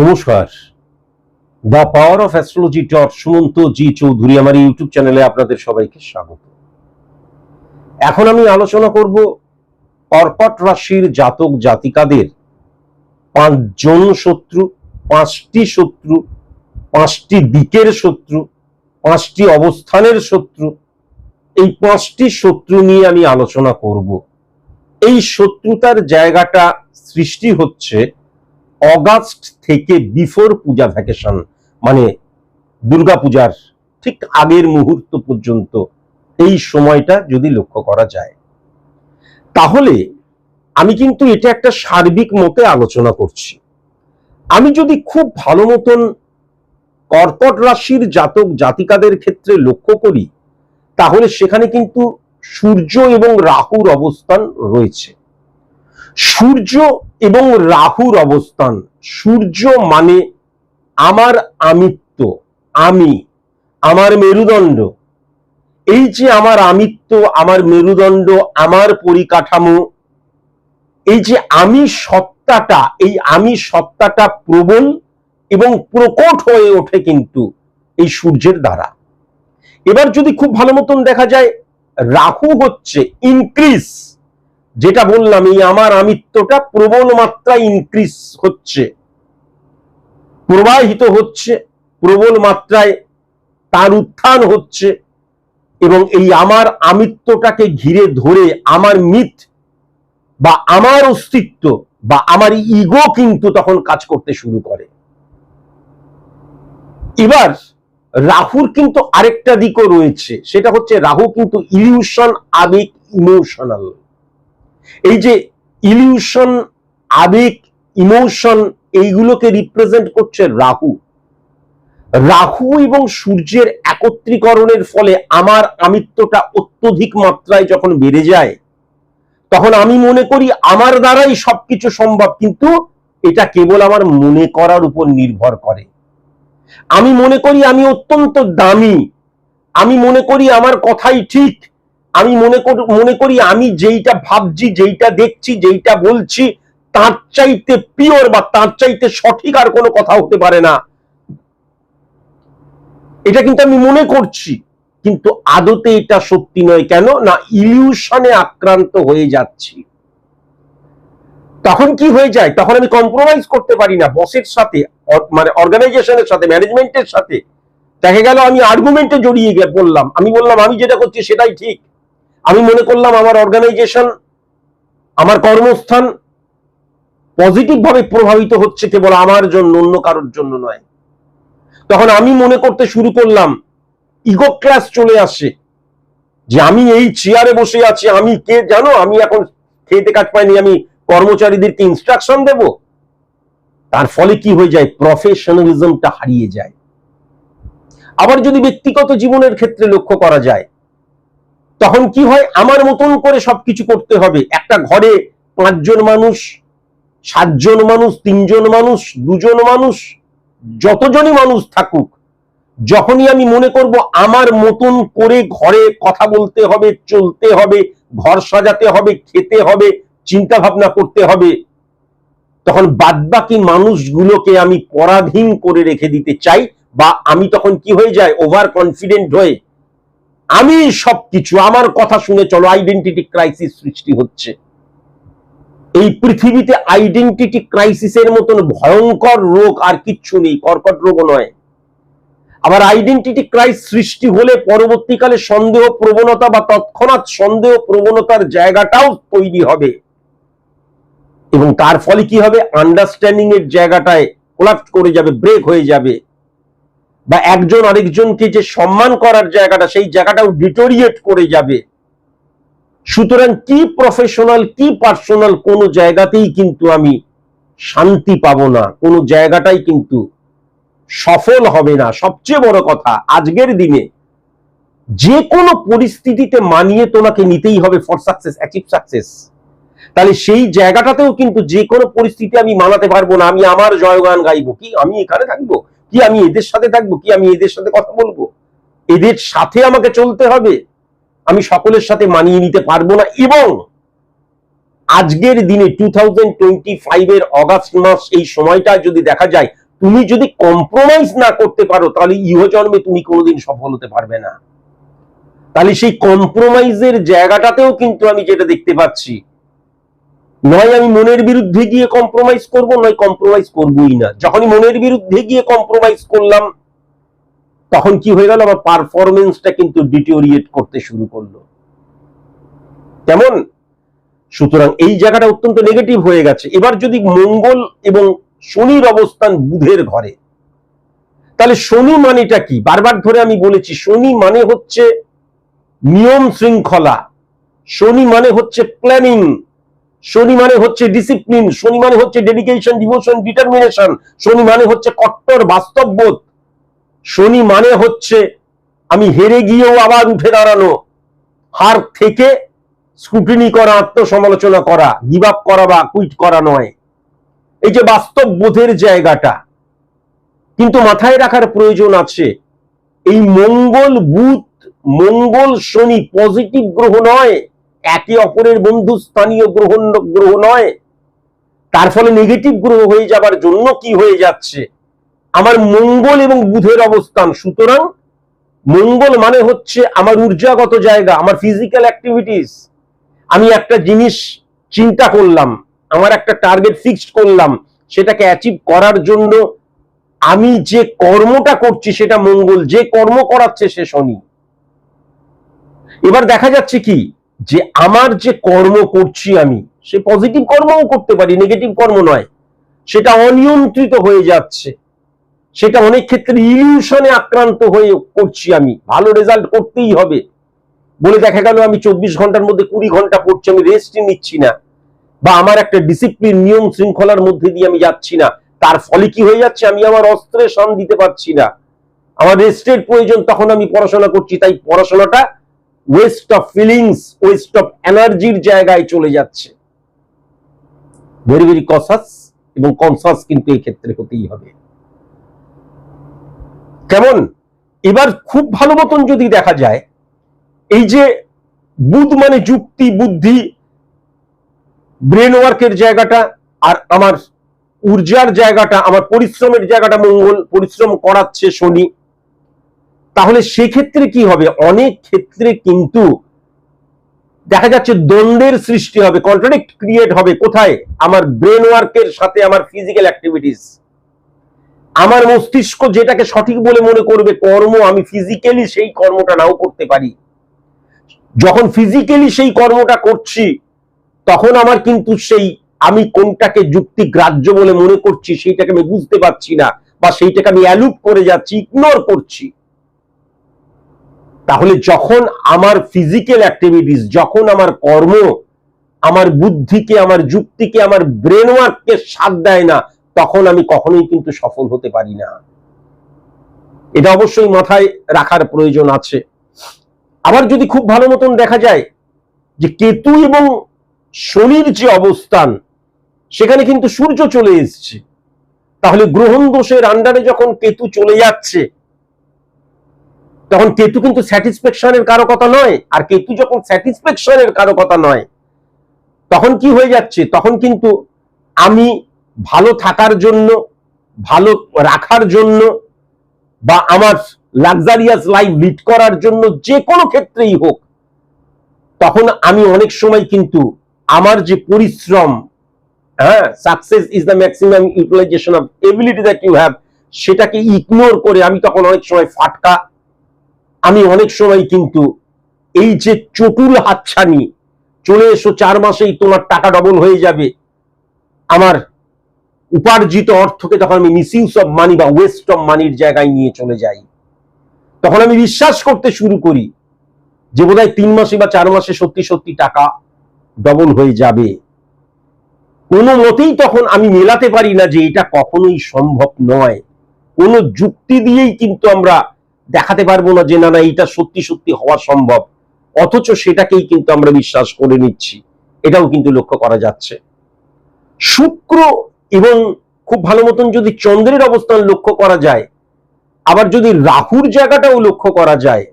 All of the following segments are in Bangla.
নমস্কার। The power of astrology dot Sumanta G Chowdhury আমার ইউটিউব চ্যানেলে আপনাদের সবাইকে স্বাগত। এখন আমি আলোচনা করব কর্কট রাশির জাতক জাতিকাদের পাঁচজন শত্রু, পাঁচটি শত্রু, পাঁচটি দিকের শত্রু, পাঁচটি অবস্থানের শত্রু। এই পাঁচটি শত্রু নিয়ে আমি আলোচনা করব। এই শত্রুতার জায়গাটা সৃষ্টি হচ্ছে অগাস্ট থেকে বিফোর পূজা ভ্যাকেশন মানে দুর্গা পূজার ঠিক আগের মুহূর্ত পর্যন্ত এই সময়টা যদি লক্ষ্য করা যায়। তাহলে আমি কিন্তু এটা একটা সার্বিক মতে আলোচনা করছি। আমি যদি খুব ভালো মতন কর্কট রাশির জাতক জাতিকাদের ক্ষেত্রে লক্ষ্য করি, তাহলে সেখানে কিন্তু সূর্য এবং রাহুর অবস্থান রয়েছে। সূর্য এবং রাহুর অবস্থান। সূর্য মানে আমার আমিত্ব, আমি, আমার মেরুদণ্ড। এই যে আমার আমিত্ব, আমার মেরুদণ্ড, আমার পরিকাঠামো, এই যে আমি সত্তাটা, এই আমি সত্তাটা প্রবল এবং প্রকট হয়ে ওঠে কিন্তু এই সূর্যের দ্বারা। এবার যদি খুব ভালো মতন দেখা যায়, রাহু হচ্ছে ইনক্রিজ যেটা বললাম, এই আমার আমিত্বটা প্রবল মাত্রায় ইনক্রিজ হচ্ছে। প্রবাহিত হচ্ছে, প্রবল মাত্রায় তার উত্থান হচ্ছে এবং এই আমার আমিত্বটাকে ঘিরে ধরে আমার মিথ বা আমার অস্তিত্ব বা আমার ইগো কিন্তু তখন কাজ করতে শুরু করে। এবার রাহুর কিন্তু আরেকটা দিকও রয়েছে, সেটা হচ্ছে রাহু কিন্তু ইলিউশন আবেগ ইমোশনাল এই যে ইলিউশন আবেগ ইমোশন এইগুলোকে রিপ্রেজেন্ট করছে রাহু। রাহু এবং সূর্যের একত্রীকরণের ফলে আমার আমিত্বটা অত্যধিক মাত্রায় যখন বেড়ে যায়, তখন আমি মনে করি আমার দ্বারাই সবকিছু সম্ভব, কিন্তু এটা কেবল আমার মনে করার উপর নির্ভর করে। আমি মনে করি আমি অত্যন্ত দামি, আমি মনে করি আমার কথাই ঠিক আমি মনে মনে করি আমি যেইটা ভাবছি, যেইটা দেখছি, যেইটা বলছি, তার চাইতে পিওর বা তার চাইতে সঠিক আর কোনো কথা হতে পারে না। এটা কিন্তু আমি মনে করছি, কিন্তু আদতে এটা সত্যি নয়। কেন? না ইলিউশনে আক্রান্ত হয়ে যাচ্ছি। তখন কি হয়ে যায়? তখন আমি কম্প্রোমাইজ করতে পারি না। বসের সাথে মানে অর্গানাইজেশনের সাথে ম্যানেজমেন্টের সাথে। দেখা গেল আমি আর্গুমেন্টে জড়িয়ে গিয়ে বললাম, আমি বললাম, আমি যেটা করছি সেটাই ঠিক। আমি মনে করলাম আমার অর্গানাইজেশন আমার কর্মস্থান পজিটিভ ভাবে প্রভাবিত হচ্ছে কেবল আমার জন্য, অন্য কারোর জন্য নয়। তখন আমি মনে করতে শুরু করলাম ইগো ক্লাস চলে আসে, যে আমি এই চেয়ারে বসে আছি, আমি কে জানো? আমি এখন খেতে কাজ পাইনি, আমি কর্মচারীদেরকে ইনস্ট্রাকশন দেব। তার ফলে কি হয়ে যায়? প্রফেশনালিজমটা হারিয়ে যায়। আবার যদি ব্যক্তিগত জীবনের ক্ষেত্রে লক্ষ্য করা যায় তখন কি হয়? আমার মতন করে সবকিছু করতে হবে। একটা ঘরে পাঁচজন মানুষ, সাতজন মানুষ, তিনজন মানুষ, দুজন মানুষ, যতজনই মানুষ থাকুক, যখনই আমি মনে করব আমার মতন করে ঘরে কথা বলতে হবে, চলতে হবে, ঘর সাজাতে হবে, খেতে হবে চিন্তা ভাবনা করতে হবে, তখন বাদবাকি মানুষগুলোকে আমি পরাধীন করে রেখে দিতে চাই বা আমি তখন কি হয়ে যায় ওভার কনফিডেন্ট হয়ে আমি সবকিছু, আমার কথা শুনে চলো আইডেন্টিটি ক্রাইসিস সৃষ্টি হচ্ছে। এই পৃথিবীতে আইডেন্টিটি ক্রাইসিসের মতন ভয়ঙ্কর রোগ আর কিচ্ছু নেই, কর্কট রোগও নয়। আবার আইডেন্টিটি ক্রাইস সৃষ্টি হলে পরবর্তীকালে সন্দেহ প্রবণতা বা তৎক্ষণাৎ সন্দেহ প্রবণতার জায়গাটাও তৈরি হবে। এবং তার ফলে কি হবে? আন্ডারস্ট্যান্ডিং এর জায়গাটায় কোলাপস করে যাবে ব্রেক হয়ে যাবে। বা একজন আরেকজনকে যে সম্মান করার জায়গাটা, সেই জায়গাটাও ডিটোরিয়েট করে যাবে। সুতরাং কি প্রফেশনাল কি পার্সোনাল কোনো জায়গাতেই কিন্তু আমি শান্তি পাবো না। কোনো জায়গাটাই কিন্তু সফল হবে না। সবচেয়ে বড় কথা, আজকের দিনে যে কোনো পরিস্থিতিতে মানিয়ে তোমাকে নিতেই হবে ফর সাকসেস অ্যাচিভ সাকসেস তাহলে সেই জায়গাটাতেও কিন্তু যে কোনো পরিস্থিতি আমি মানাতে পারব না, আমি আমার জয়গান গাইবো। কি? আমি এখানে থাকব? কি আমি এদের সাথে থাকব? কি আমি এদের সাথে কথা বলব? এদের সাথে আমাকে চলতে হবে। আমি সকলের সাথে মানিয়ে নিতে পারব না। এবং আজকের দিনে টু থাউজেন্ড টোয়েন্টি ফাইভ এর অগাস্ট মাস এই সময়টা যদি দেখা যায়, তুমি যদি কম্প্রোমাইজ না করতে পারো, তাহলে ইহজন্মে তুমি কোনোদিন সফল হতে পারবে না। তাহলে সেই কম্প্রোমাইজের জায়গাটাতেও কিন্তু আমি যেটা দেখতে পাচ্ছি নয় আমি মনের বিরুদ্ধে গিয়ে কম্প্রোমাইজ করব, নয় কম্প্রোমাইজ করবই না। যখনই মনের বিরুদ্ধে গিয়ে কম্প্রোমাইজ করলাম, তখন কি হয়ে গেল? আমার পারফরমেন্সটা কিন্তু ডিটোরিয়েট করতে শুরু করল। কেমন? সুতরাং এই জায়গাটা অত্যন্ত নেগেটিভ হয়ে গেছে। এবার যদি মঙ্গল এবং শনির অবস্থান বুধের ঘরে, তাহলে শনি মানেটা কি? বারবার ধরে আমি বলেছি, শনি মানে হচ্ছে নিয়ম শৃঙ্খলা। শনি মানে হচ্ছে প্ল্যানিং শনি মানে হচ্ছে ডিসিপ্লিন শনি মানে হচ্ছে ডেডিকেশন ডিভোশন ডিটারমিনেশন শনি মানে হচ্ছে কট্টর বাস্তববোধ শনি মানে হচ্ছে আমি হেরে গিয়েও আবার উঠে দাঁড়ানো। হার থেকে স্ক্রুটিনি করা, আত্মসমালোচনা করা গিভ আপ করা বা কুইট করা নয়। এই যে বাস্তব বোধের জায়গাটা, কিন্তু মাথায় রাখার প্রয়োজন আছে। এই মঙ্গল বুধ, মঙ্গল শনি পজিটিভ গ্রহ নয়। একে অপরের বন্ধু স্থানীয় গ্রহ গ্রহ নয়। তার ফলে নেগেটিভ গ্রহ হয়ে যাবার জন্য কি হয়ে যাচ্ছে? আমার মঙ্গল এবং বুধের অবস্থান। সুতরাং মঙ্গল মানে হচ্ছে আমার ঊর্জাগত জায়গা, আমার ফিজিক্যাল অ্যাক্টিভিটিস আমি একটা জিনিস চিন্তা করলাম, আমার একটা টার্গেট ফিক্সড করলাম, সেটাকে অ্যাচিভ করার জন্য আমি যে কর্মটা করছি সেটা মঙ্গল, যে কর্ম করাচ্ছে সে শনি। এবার দেখা যাচ্ছে কি যে আমার যে কর্ম করছি আমি, সে পজিটিভ কর্মও করতে পারি নেগেটিভ কর্ম নয়। সেটা অনিয়ন্ত্রিত হয়ে যাচ্ছে। সেটা অনেক ক্ষেত্রে ইলিউশনে আক্রান্ত হয়ে করছি আমি। ভালো রেজাল্ট করতেই হবে। বলে দেখা গেল আমি চব্বিশ ঘণ্টার মধ্যে কুড়ি ঘণ্টা পড়ছি, আমি রেস্টই নিচ্ছি না। বা আমার একটা ডিসিপ্লিন নিয়ম শৃঙ্খলার মধ্যে দিয়ে আমি যাচ্ছি না। তার ফলে কি হয়ে যাচ্ছে? আমি আমার অস্ত্রে সন দিতে পারছি না। আমার রেস্টের প্রয়োজন, তখন আমি পড়াশোনা করছি। তাই পড়াশোনাটা waste of feelings waste of এনার্জির জায়গায় চলে যাচ্ছে। ভেরি ভেরি কসাস এবং কনসাস কিন্তু এই ক্ষেত্রে হতেই হবে। কেমন? এবার খুব ভালো মতন যদি দেখা যায়, এই যে বুধ মানে যুক্তি, বুদ্ধি ব্রেন ওয়ার্কের জায়গাটা আর আমার ঊর্জার জায়গাটা, আমার পরিশ্রমের জায়গাটা মঙ্গল, পরিশ্রম করাচ্ছে শনি। তাহলে সেক্ষেত্রে কি হবে? অনেক ক্ষেত্রে কিন্তু দেখা যাচ্ছে দ্বন্দ্বের সৃষ্টি হবে কন্ট্রাডিক্ট ক্রিয়েট হবে। কোথায়? আমার ব্রেন ওয়ার্কের সাথে আমার ফিজিক্যাল অ্যাক্টিভিটিস আমার মস্তিষ্ক যেটাকে সঠিক বলে মনে করবে, কর্ম আমি ফিজিক্যালি সেই কর্মটা নাও করতে পারি। যখন ফিজিক্যালি সেই কর্মটা করছি, তখন আমার কিন্তু সেই আমি কোনটাকে যুক্তি গ্রাহ্য বলে মনে করছি, সেইটাকে আমি বুঝতে পারছি না বা সেইটাকে আমি অ্যালুপ করে যাচ্ছি ইগনোর করছি। তাহলে যখন আমার ফিজিক্যাল অ্যাক্টিভিটিস যখন আমার কর্ম, আমার বুদ্ধিকে, আমার যুক্তিকে, আমার ব্রেন ওয়ার্ককে সাথ দেয় না, তখন আমি কখনোই কিন্তু সফল হতে পারি না। এটা অবশ্যই মাথায় রাখার প্রয়োজন আছে। আবার যদি খুব ভালো মতন দেখা যায় যে কেতু এবং শনির যে অবস্থান, সেখানে কিন্তু সূর্য চলে এসছে। তাহলে গ্রহণ দোষের আন্ডারে যখন কেতু চলে যাচ্ছে তখন কেতু কিন্তু স্যাটিসফ্যাকশনের কারও কথা নয়, আর কেতু যখন স্যাটিসফ্যাকশনের কারও কথা নয়, তখন কি হয়ে যাচ্ছে? তখন কিন্তু আমি ভালো থাকার জন্য, ভালো রাখার জন্য বা আমার লাক্সারিয়াস লাইফ লিড করার জন্য যে কোনো ক্ষেত্রেই হোক, তখন আমি অনেক সময় কিন্তু আমার যে পরিশ্রম হ্যাঁ success is the maximum utilisation of ability that you have সেটাকে ইগনোর করে আমি তখন অনেক সময় ফাটকা আমি অনেক সময় কিন্তু এই যে চটুল হাতছানি, চলে এসো চার মাসেই তোমার টাকা ডবল হয়ে যাবে। আমার উপার্জিত অর্থকে তখন আমি মিসইউজ অফ মানি বা ওয়েস্ট অফ মানির জায়গায় নিয়ে চলে যাই। তখন আমি বিশ্বাস করতে শুরু করি যে বোধহয় তিন মাসে বা চার মাসে সত্যি সত্যি টাকা ডবল হয়ে যাবে। কোনো মতেই তখন আমি মেলাতে পারি না যে এটা কখনোই সম্ভব নয়। কোনো যুক্তি দিয়েই কিন্তু আমরা দেখাতে পারব না যে, না না এটা সত্যি সত্যি হওয়া সম্ভব। অথচ সেটাকেই কিন্তু আমরা বিশ্বাস করে নিচ্ছি। এটাও কিন্তু লক্ষ্য করা যাচ্ছে। শুক্র এবং খুব ভালো মতন যদি চন্দ্রের অবস্থান লক্ষ্য করা যায়, আবার যদি রাহুর জায়গাটাও লক্ষ্য করা যায়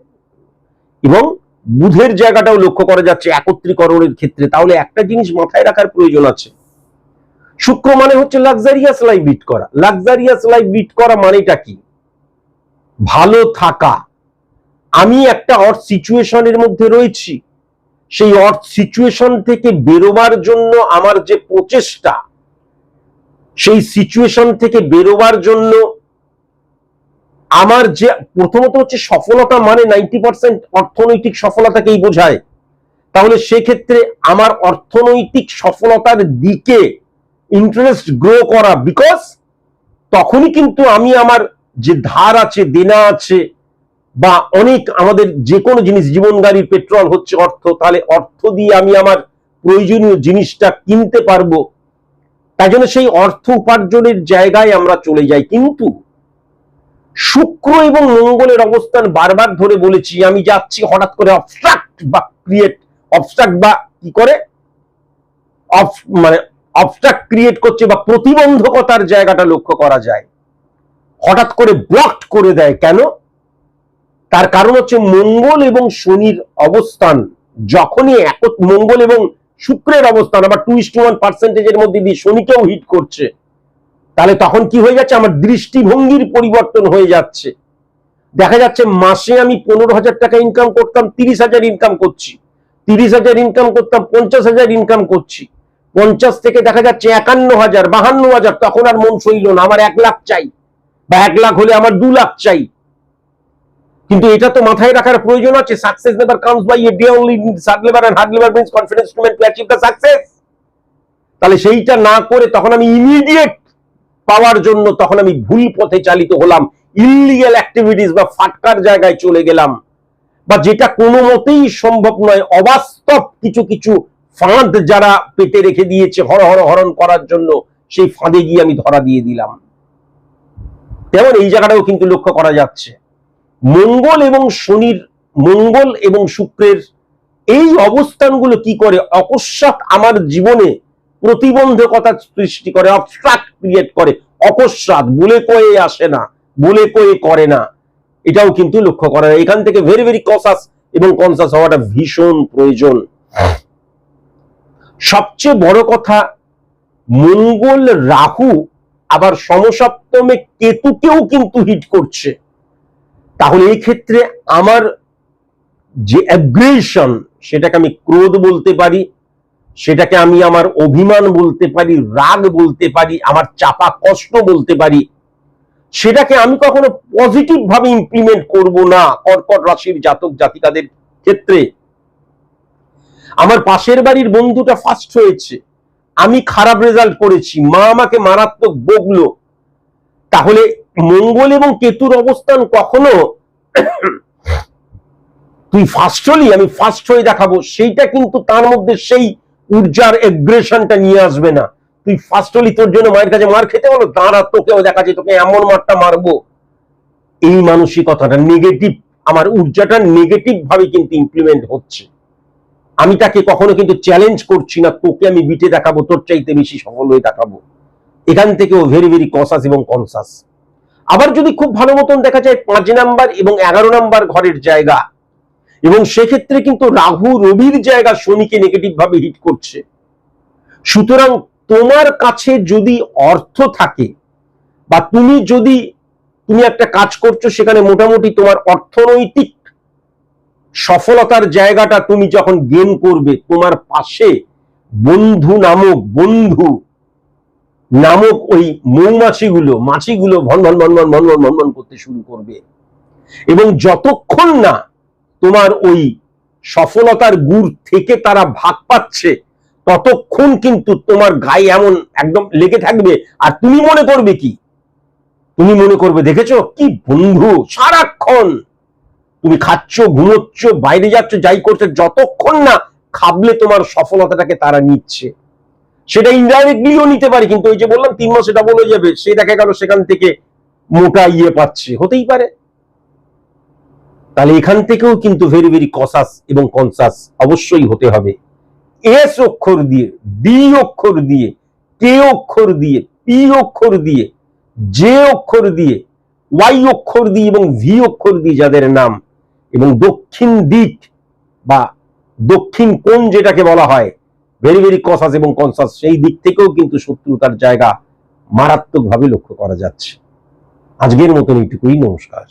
এবং বুধের জায়গাটাও লক্ষ্য করা যাচ্ছে একত্রীকরণের ক্ষেত্রে, তাহলে একটা জিনিস মাথায় রাখার প্রয়োজন আছে। শুক্র মানে হচ্ছে লাক্সারিয়াস লাইফ বিট করা। লাক্সারিয়াস লাইফ বিট করা মানেটা কি? ভালো থাকা। আমি একটা অর্থ সিচুয়েশনের মধ্যে রয়েছি। সেই অর্থ সিচুয়েশন থেকে বেরোবার জন্য আমার যে প্রচেষ্টা, সেই সিচুয়েশন থেকে বেরোবার জন্য আমার যে প্রথমত হচ্ছে সফলতা মানে নাইনটি পার্সেন্ট অর্থনৈতিক সফলতাকেই বোঝায়। তাহলে সেক্ষেত্রে আমার অর্থনৈতিক সফলতার দিকে ইন্টারেস্ট গ্রো করা বিকজ তখনই কিন্তু আমি আমার যে ধার আছে, দেনা আছে, বা অনেক আমাদের যে কোনো জিনিস, জীবন গাড়ির পেট্রোল হচ্ছে অর্থ, তাহলে অর্থ দিয়ে আমি আমার প্রয়োজনীয় জিনিসটা কিনতে পারব। তাই জন্য সেই অর্থ উপার্জনের জায়গায় আমরা চলে যাই। কিন্তু শুক্র এবং মঙ্গলের অবস্থান বারবার ধরে বলেছি, আমি যাচ্ছি হঠাৎ করে অবস্ট্রাক্ট বা ক্রিয়েট অবস্ট্রাক্ট বা কি করে? মানে অবস্ট্রাক্ট ক্রিয়েট করছে বা প্রতিবন্ধকতার জায়গাটা লক্ষ্য করা যায়। হঠাৎ করে ব্লকড করে দেয় কেন? তার কারণ হচ্ছে মঙ্গল এবং শনির অবস্থান যখনই এক মঙ্গল এবং শুক্রের অবস্থান, আবার টু টু ওয়ান পার্সেন্টেজের মধ্যে দিয়ে শনিকেও হিট করছে, তাহলে তখন কি হয়ে যাচ্ছে? আমার দৃষ্টিভঙ্গির পরিবর্তন হয়ে যাচ্ছে। দেখা যাচ্ছে মাসে আমি পনেরো হাজার টাকা ইনকাম করতাম, তিরিশ হাজার ইনকাম করছি। তিরিশ হাজার ইনকাম করতাম, পঞ্চাশ হাজার ইনকাম করছি। পঞ্চাশ থেকে দেখা যাচ্ছে একান্ন হাজার, বাহান্ন হাজার, তখন আর মন সইল না, আমার এক লাখ চাই। বা এক লাখ হলে আমার দু লাখ চাই। কিন্তু এটা তো মাথায় রাখার প্রয়োজন আছে। Success never comes by a only hard labour and hard labour means confidence to to achieve the success তাহলে সেইটা না করে তখন আমি ইমিডিয়েট পাওয়ার জন্য তখন আমি ভুল পথে চালিত হলাম। ইলিগাল অ্যাক্টিভিটিস বা ফাটকার জায়গায় চলে গেলাম। বা যেটা কোনো মতেই সম্ভব নয়, অবাস্তব কিছু কিছু ফাঁদ যারা পেটে রেখে দিয়েছে হর হর হরণ করার জন্য, সেই ফাঁদে গিয়ে আমি ধরা দিয়ে দিলাম। তেমন এই জায়গাটাও কিন্তু লক্ষ্য করা যাচ্ছে। মঙ্গল এবং শনির, মঙ্গল এবং শুক্রের এই অবস্থানগুলো কি করে? অকস্মাৎ আমার জীবনে প্রতিবন্ধকতা সৃষ্টি করে অবস্ট্রাক্ট ক্রিয়েট করে। অকস্মাৎ, বলে কয়ে আসে না, বলে কয়ে করে না। এটাও কিন্তু লক্ষ্য করা যায়। এখান থেকে ভেরি ভেরি কসাস এবং কনসাস হওয়াটা ভীষণ প্রয়োজন। সবচেয়ে বড় কথা, মঙ্গল রাহু আবার সমসপ্তমে কেতুকেও কিন্তু হিট করছে। তাহলে এই ক্ষেত্রে আমার যে অ্যাগ্রেশন সেটাকে আমি ক্রোধ বলতে পারি, সেটাকে আমি আমার অভিমান বলতে পারি, রাগ বলতে পারি, আমার চাপা কষ্ট বলতে পারি, সেটাকে আমি কখনো পজিটিভ ভাবে ইমপ্লিমেন্ট করব না, কর্কট রাশির জাতক জাতিকাদের ক্ষেত্রে। আমার পাশের বাড়ির বন্ধুটা ফার্স্ট হয়েছে। আমি খারাপ রেজাল্ট করেছি, মা আমাকে মারাত্মক বকলো। তাহলে মঙ্গল এবং কেতুর অবস্থান কখনো তুই ফার্স্ট হলি, আমি ফার্স্ট হয়ে দেখাবো। সেইটা কিন্তু তার মধ্যে সেই ঊর্জার এগ্রেশনটা নিয়ে আসবে না। তুই ফার্স্ট হলি, তোর জন্য মায়ের কাছে মার খেতে হলো দাঁড়া, তোকেও দেখাচ্ছে, তোকে এমন মারটা মারবো। এই মানসিকতাটা নেগেটিভ আমার ঊর্জাটা নেগেটিভ ভাবে কিন্তু ইমপ্লিমেন্ট হচ্ছে। আমি তাকে কখনো কিন্তু চ্যালেঞ্জ করছি না, তোকে আমি বিটে দেখাবো, তোর চাইতে বেশি সফল হয়ে দেখাবো। এখান থেকেও ভেরি ভেরি কসাস এবং কনসাস আবার যদি খুব ভালো মতন দেখা যায়, পাঁচ নাম্বার এবং এগারো নাম্বার ঘরের জায়গা, এবং সেক্ষেত্রে কিন্তু রাহু, রবির জায়গা শনিকে নেগেটিভ ভাবে হিট করছে। সুতরাং তোমার কাছে যদি অর্থ থাকে, বা তুমি যদি, তুমি একটা কাজ করছ, সেখানে মোটামুটি তোমার অর্থনৈতিক সফলতার জায়গাটা তুমি যখন গেম করবে, তোমার পাশে বন্ধু নামক বন্ধু নামক ওই মৌমাছিগুলো, মাছিগুলো ভন ভন ভনভন ভন করতে শুরু করবে। এবং যতক্ষণ না তোমার ওই সফলতার গুড় থেকে তারা ভাগ পাচ্ছে, ততক্ষণ কিন্তু তোমার গায়ে এমন একদম লেগে থাকবে। আর তুমি মনে করবে কি? তুমি মনে করবে, দেখেছ? কি বন্ধু? সারাক্ষণ তুমি খাচ্ছ, ঘুমোচ্ছ, বাইরে যাচ্ছ, যাই করছ, যতক্ষণ না খাবলে তোমার সফলতাটাকে তারা নিচ্ছে। সেটা ইনডাইরেক্টলিও নিতে পারে, কিন্তু ওই যে বললাম, তিন মাস এটা বলে যাবে, সে দেখা গেল সেখান থেকে মোটা ইয়ে পাচ্ছে। হতেই পারে। তাহলে এখান থেকেও কিন্তু ভেরি ভেরি কসাস এবং কনসাস অবশ্যই হতে হবে। এস অক্ষর দিয়ে ডি অক্ষর দিয়ে কে অক্ষর দিয়ে পি অক্ষর দিয়ে জে অক্ষর দিয়ে ওয়াই অক্ষর দিয়ে এবং ভি অক্ষর দিয়ে যাদের নাম এবং দক্ষিণ দিক বা দক্ষিণ কোন যেটাকে বলা হয় ভেরি ভেরি কসাস এবং কনসাস সেই দিক থেকেও কিন্তু শত্রুতার জায়গা মারাত্মকভাবে লক্ষ্য করা যাচ্ছে। আজকের মতন এইটুকুই, নমস্কার।